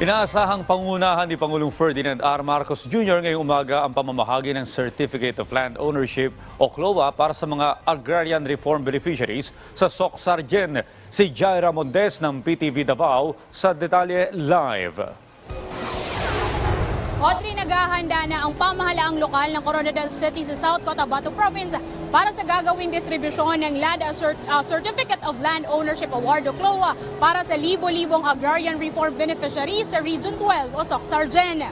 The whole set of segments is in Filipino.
Inaasahang pangunahan ni Pangulong Ferdinand R. Marcos Jr. ngayong umaga ang pamamahagi ng Certificate of Land Ownership o CLOA para sa mga Agrarian Reform Beneficiaries sa SOC Sargen. Si Jaira Mondes ng PTV Davao sa Detalye Live. Audrey, naghahanda na ang pamahalaang lokal ng Coronadal City sa South Cotabato Province para sa gagawing distribusyon ng Land Cert- uh, Certificate of Land Ownership Award o CLOA para sa libo-libong agrarian reform beneficiaries sa Region 12 o SOC Sargen.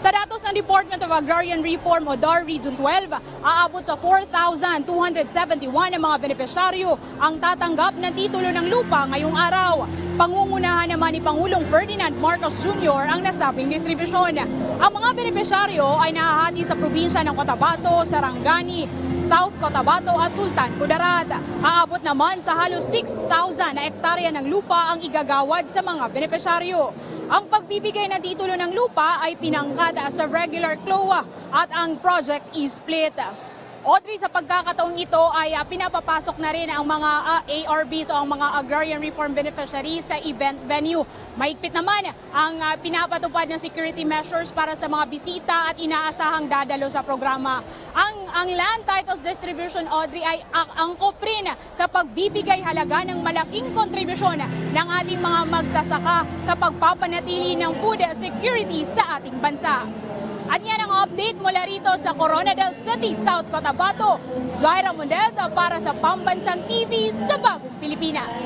Sa datos ng Department of Agrarian Reform o DAR Region 12, aabot sa 4,271 na mga benepisyaryo ang tatanggap ng titulo ng lupa ngayong araw. Pangungunahan naman ni Pangulong Ferdinand Marcos Jr. ang nasabing distribusyon. Ang mga benepisyaryo ay nahahati sa probinsya ng Cotabato, Sarangani, South Cotabato at Sultan Kudarat. Aabot naman sa halos 6,000 na ektarya ng lupa ang igagawad sa mga benepisyaryo. Ang pagbibigay ng titulo ng lupa ay pinangkat sa regular CLOA at ang project is split. Audrey, sa pagkakataong ito ay ah, pinapapasok na rin ang mga ah, ARBs o ang mga Agrarian Reform Beneficiaries sa event venue. Mahigpit naman ang ah, pinapatupad ng security measures para sa mga bisita at inaasahang dadalo sa programa. Ang, ang land titles distribution, Audrey, ay ang angkop rin sa pagbibigay halaga ng malaking kontribusyon ng ating mga magsasaka sa pagpapanatili ng food security sa ating bansa. At yan ang update mula rito sa Coronadal City, South Cotabato. Jaira Mundeza para sa Pambansang TV sa Bagong Pilipinas.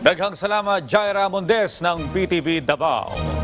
Daghang salamat Jaira Mondes ng PTV Davao.